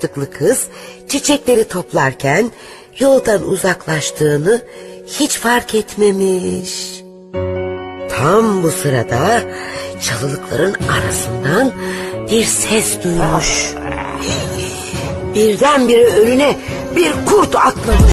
Tıklı kız çiçekleri toplarken yoldan uzaklaştığını hiç fark etmemiş. Tam bu sırada çalılıkların arasından bir ses duymuş. Birdenbire önüne bir kurt atlamış.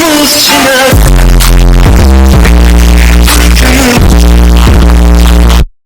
Krishna